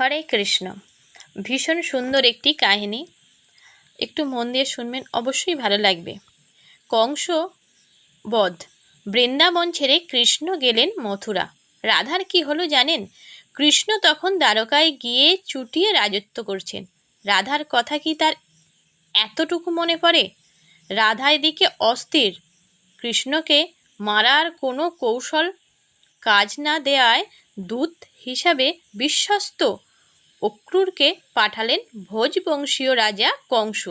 হরে কৃষ্ণ। ভীষণ সুন্দর একটি কাহিনী। একটু মন দিয়ে শুনবেন, অবশ্যই ভালো লাগবে। কংস বধ, বৃন্দাবন ছেড়ে কৃষ্ণ গেলেন মথুরা। রাধার কি হলো জানেন? কৃষ্ণ তখন দ্বারকায় গিয়ে চুটিয়ে রাজত্ব করছেন। রাধার কথা কি তার এতটুকু মনে পড়ে? রাধা এদিকে অস্থির। কৃষ্ণকে মারার কোনো কৌশল, কাজ না দেয়ায় দূত হিসাবে বিশ্বস্ত। অক্রূরকে পাঠালেন ভোজবংশীয় রাজা কংস।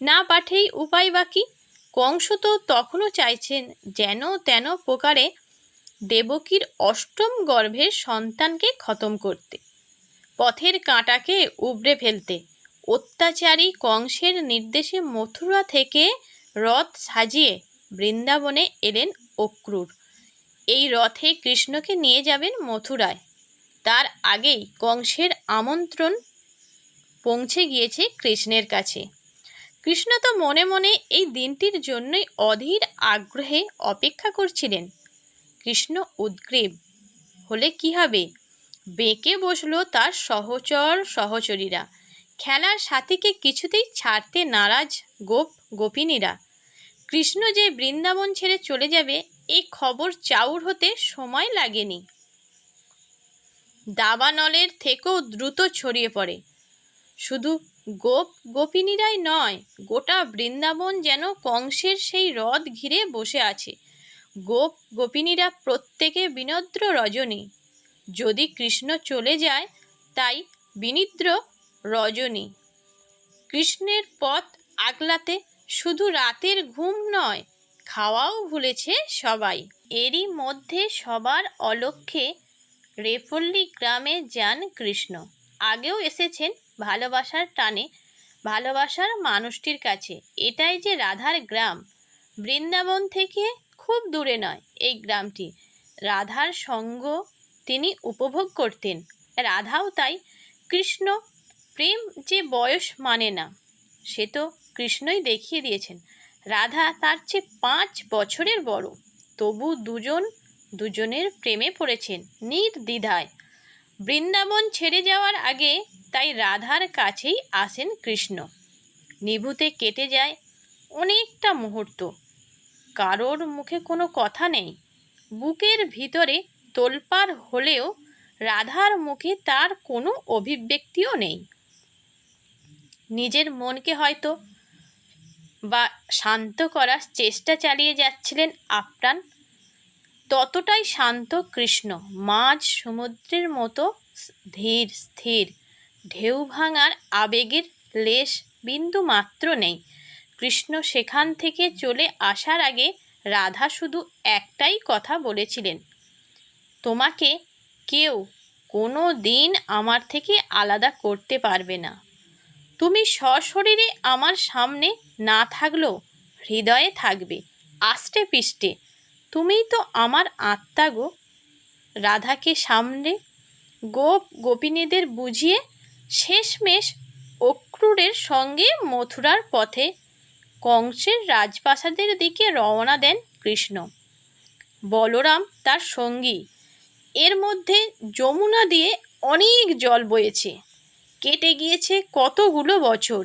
না পাঠেই উপায় বাকি। কংস তো তখনও চাইছেন যেন তেন প্রকারে দেবকীর অষ্টম গর্ভের সন্তানকে খতম করতে। পথের কাঁটাকে উবড়ে ফেলতে। অত্যাচারী কংসের নির্দেশে মথুরা থেকে রথ সাজিয়ে বৃন্দাবনে এলেন অক্রূর। এই রথে কৃষ্ণকে নিয়ে যাবেন মথুরায়। তার আগেই কংসের আমন্ত্রণ পৌঁছে গিয়েছে কৃষ্ণের কাছে। কৃষ্ণ তো মনে মনে এই দিনটির জন্যই অধীর আগ্রহে অপেক্ষা করছিলেন। কৃষ্ণ উদ্গ্রীব, হলে কি হবে? বেঁকে বসল তার সহচর সহচরীরা। খেলার সাথীকে কিছুতেই ছাড়তে নারাজ গোপ গোপিনীরা। কৃষ্ণ যে বৃন্দাবন ছেড়ে চলে যাবে এই খবর চাউর হতে সময় লাগেনি। দাবানলের থেকেও দ্রুত ছড়িয়ে পড়ে। শুধু গোপ গোপিনীরাই নয়, গোটা বৃন্দাবন যেন কংসের সেই হ্রদ ঘিরে বসে আছে। গোপ গোপিনীরা প্রত্যেকে বিনদ্র রজনী। যদি কৃষ্ণ চলে যায়, তাই বিনিদ্র রজনী। কৃষ্ণের পথ আগলাতে শুধু রাতের ঘুম নয়, খাওয়াও ভুলেছে সবাই। এরই মধ্যে সবার অলক্ষ্যে রেফল্লি গ্রামে যান কৃষ্ণ। আগেও এসেছেন ভালোবাসার টানে, ভালোবাসার মানুষটির কাছে। এটাই যে রাধার গ্রাম। বৃন্দাবন থেকে খুব দূরে নয় এই গ্রামটি। রাধার সঙ্গ তিনি উপভোগ করতেন। রাধাও তাই। কৃষ্ণ, প্রেম যে বয়স মানে না, সে তো কৃষ্ণই দেখিয়ে দিয়েছেন। রাধা তার চেয়ে পাঁচ বছরের বড়। তবু দুজন দুজনের প্রেমে পড়েছেন নির্দ্বিধায় বৃন্দাবন ছেড়ে যাওয়ার আগে তাই রাধার কাছেই আসেন কৃষ্ণ। নিভুতে কেটে যায় অনেকটা মুহূর্ত। কারোর মুখে কোনো কথা নেই। বুকের ভিতরে তোলপাড় হলেও রাধার মুখে তার কোনো অভিব্যক্তিও নেই। নিজের মনকে হয়তো বা শান্ত করার চেষ্টা চালিয়ে যাচ্ছিলেন আপ্রাণ ততটাই শান্ত কৃষ্ণ। মাঝ সমুদ্রের মতো ধীর, স্থির। ঢেউ ভাঙার আবেগের লেশ বিন্দু মাত্র নেই। কৃষ্ণ সেখান থেকে চলে আসার আগে রাধা শুধু একটাই কথা বলেছিলেন। তোমাকে কেউ কোনো দিন আমার থেকে আলাদা করতে পারবে না। তুমি সশরীরে আমার সামনে না থাকলেও হৃদয়ে থাকবে, আষ্টে পিষ্টে। তুমিই তো আমার আত্মা গো। রাধাকে সামনে গোপ গোপিনীদের বুঝিয়ে শেষমেশ অক্রূরের সঙ্গে মথুরার পথে কংসের রাজপ্রাসাদের দিকে রওনা দেন কৃষ্ণ। বলরাম তার সঙ্গী। এর মধ্যে যমুনা দিয়ে অনেক জল বয়েছে। কেটে গিয়েছে কতগুলো বছর।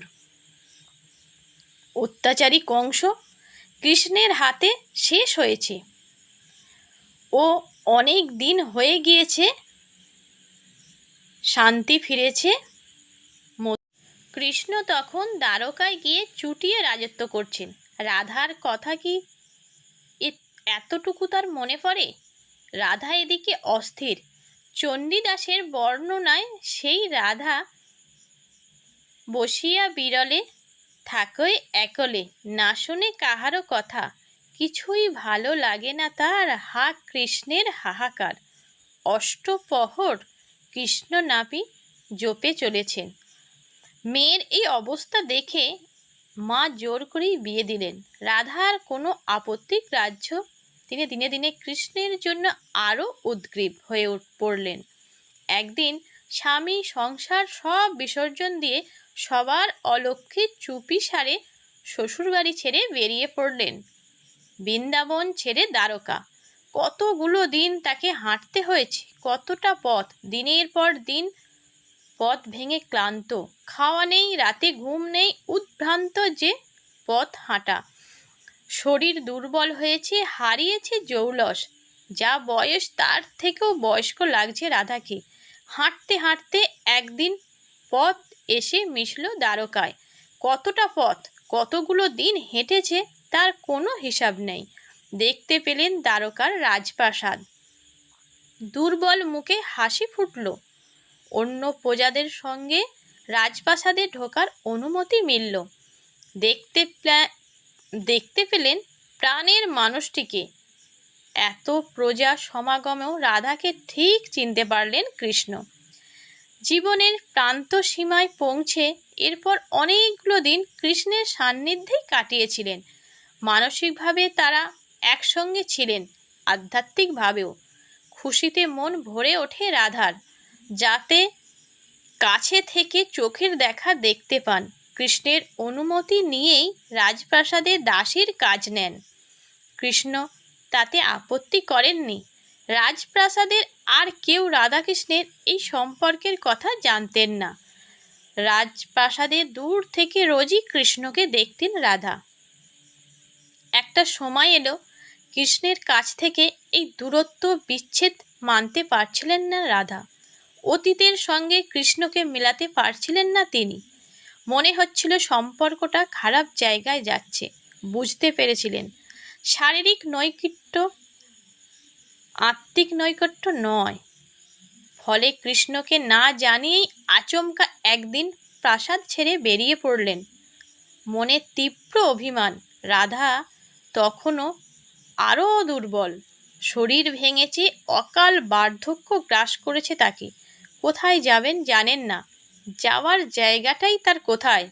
অত্যাচারী কংস কৃষ্ণের হাতে শেষ হয়েছে। ও অনেক দিন হয়ে গিয়েছে, শান্তি ফিরেছে কৃষ্ণ তখন দ্বারকায় গিয়ে চুটিয়ে রাজত্ব করছেন। রাধার কথা কি এতটুকু তার মনে পড়ে? রাধা এদিকে অস্থির। চণ্ডীদাসের বর্ণনায় সেই রাধা বসিয়া বিরলে, থাকই একলে, না শুনে কাহারও কথা। কিছুই ভালো লাগে না তার, হা কৃষ্ণের হাহাকার। অষ্টপহর কৃষ্ণ নাপি জপে চলেছেন। মেয়ের এই অবস্থা দেখে মা জোর করেই বিয়ে দিলেন। রাধার কোনো আপত্তিক রাজ্য তিনি দিনে দিনে কৃষ্ণের জন্য আরও উদ্গ্রীব হয়ে পড়লেন। একদিন স্বামী সংসার সব বিসর্জন দিয়ে সবার অলক্ষ্যে চুপি সারে শ্বশুরবাড়ি ছেড়ে বেরিয়ে পড়লেন। বৃন্দাবন ছেড়ে দ্বারকা। কতগুলো দিন তাকে হাঁটতে হয়েছে, কতটা পথ, দিনের পর দিন পথ ভেঙে ক্লান্ত। খাওয়া নেই, রাতে ঘুম নেই, উদ্ভ্রান্ত যে পথ হাঁটা। শরীর দুর্বল হয়েছে, হারিয়েছে জৌলস। যা বয়স তার থেকেও বয়স্ক লাগছে রাধাকে। হাঁটতে হাঁটতে একদিন পথ এসে মিশল দ্বারকায়। কতটা পথ, কতগুলো দিন হেঁটেছে তার কোনো হিসাব নেই। দেখতে পেলেন দ্বারকার রাজপ্রাসাদ। দুর্বল মুখে হাসি ফুটল। অন্য প্রজাদের সঙ্গে রাজপ্রাসাদে ঢোকার অনুমতি মিলল। দেখতে দেখতে পেলেন প্রাণের মানুষটিকে। এত প্রজা সমাগমেও রাধাকে ঠিক চিনতে পারলেন কৃষ্ণ। জীবনের প্রান্ত সীমায় পৌঁছে এরপর অনেকগুলো দিন কৃষ্ণের সান্নিধ্যেই কাটিয়েছিলেন। মানসিকভাবে তারা একসঙ্গে ছিলেন, আধ্যাত্মিকভাবেও। খুশিতে মন ভরে ওঠে রাধার, যাতে কাছে থেকে চোখের দেখা দেখতে পান। কৃষ্ণের অনুমতি নিয়েই রাজপ্রাসাদে দাসীর কাজ নেন। কৃষ্ণ তাতে আপত্তি করেননি। রাজপ্রাসাদের আর কেউ রাধাকৃষ্ণের এই সম্পর্কের কথা জানতেন না। রাজপ্রাসাদে দূর থেকে রোজই কৃষ্ণকে দেখতেন রাধা। একটা সময় এলো, কৃষ্ণের কাছ থেকে এই দূরত্ব বিচ্ছেদ মানতে পারছিলেন না রাধা। অতীতের সঙ্গে কৃষ্ণকে মেলাতে পারছিলেন না তিনি। মনে হচ্ছিল সম্পর্কটা খারাপ জায়গায় যাচ্ছে, বুঝতে পেরেছিলেন। শারীরিক নৈকট্য, আত্মিক নৈকট্য নয়। ফলে কৃষ্ণকে না জানিয়েই আচমকা একদিন প্রাসাদ ছেড়ে বেরিয়ে পড়লেন। মনে তীব্র অভিমান, রাধা তখনও আরও দুর্বল। শরীর ভেঙেছে অকাল বার্ধক্য গ্রাস করেছে তাকে। কোথায় যাবেন জানেন না। যাওয়ার জায়গাটাই তার কোথায়।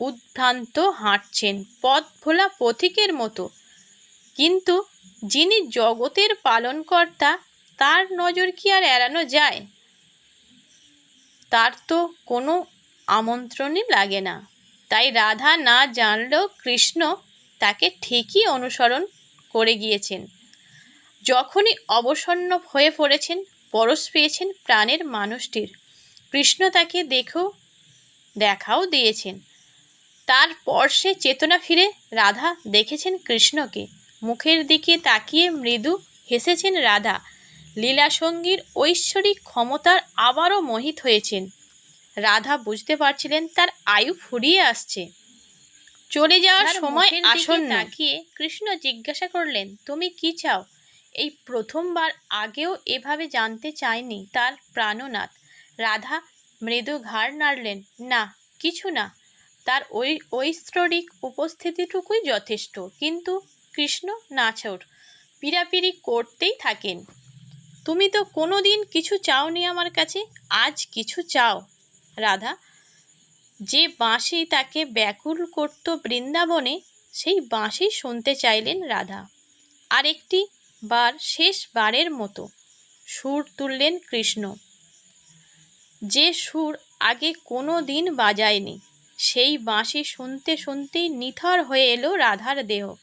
উদ্ভ্রান্ত হাঁটছেন পথ ভোলা পথিকের মতো। কিন্তু যিনি জগতের পালনকর্তা, তার নজর কি আর এড়ানো যায়? তার তো কোনো আমন্ত্রণই লাগে না। তাই রাধা না জানলেও কৃষ্ণ তাকে ঠিকই অনুসরণ করে গিয়েছেন। যখনই অবসন্ন হয়ে পড়েছেন, পরশ পেয়েছেন প্রাণের মানুষটির। কৃষ্ণ তাকে দেখেও, দেখাও দিয়েছেন। তারপর সে চেতনা ফিরে রাধা দেখেছেন কৃষ্ণকে। মুখের দিকে তাকিয়ে মৃদু হেসেছেন রাধা। লীলাসঙ্গীর ঐশ্বরিক ক্ষমতার আবারও মোহিত হয়েছেন। রাধা বুঝতে পারছিলেন তার আয়ু ফুরিয়ে আসছে। চলে যাওয়ার সময় আসন্ন। তাকিয়ে কৃষ্ণ জিজ্ঞাসা করলেন তুমি কি চাও? এই প্রথমবার আগেও এভাবে জানতে চায়নি তার প্রাণনাথ। রাধা মৃদু ঘাড় নাড়লেন না কিছু না। তার ওই ঐশ্বরিক উপস্থিতিটুকুই যথেষ্ট। কিন্তু কৃষ্ণ নাছোড় পিড়াপিড়ি করতেই থাকেন। তুমি তো কোনো দিন কিছু চাওনি আমার কাছে আজ কিছু চাও। রাধা যে বাঁশি তাকে ব্যাকুল করত বৃন্দাবনে, সেই বাঁশি শুনতে চাইলেন রাধা। আরেকটি বার শেষবারের মতো সুর তুললেন কৃষ্ণ। যে সুর আগে কোনো দিন বাজায়নি, সেই বাঁশি শুনতে শুনতেই নিথর হয়ে এলো রাধার দেহ।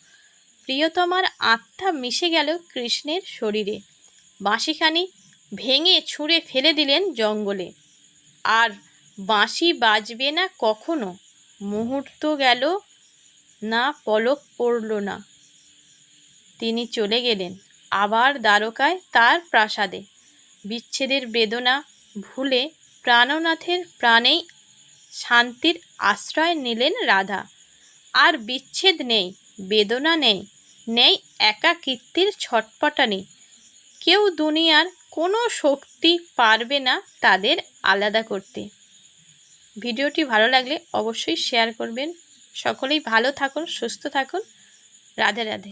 প্রিয়তমার আত্মা মিশে গেল কৃষ্ণের শরীরে। বাঁশিখানি ভেঙে ছুঁড়ে ফেলে দিলেন জঙ্গলে। আর বাঁশি বাজবে না কখনো? মুহূর্ত গেল, না পলক পড়ল না। তিনি চলে গেলেন, আবার দ্বারকায় তার প্রাসাদে। বিচ্ছেদের বেদনা ভুলে প্রাণনাথের প্রাণেই শান্তির আশ্রয় নিলেন রাধা। আর বিচ্ছেদ নেই, বেদনা নেই নেই একাকিত্বের ছটপটানি। কেউ দুনিয়ার কোনো শক্তি পারবে না তাদের আলাদা করতে। ভিডিওটি ভালো লাগলে অবশ্যই শেয়ার করবেন। সকলেই ভালো থাকুন সুস্থ থাকুন। রাধে রাধে।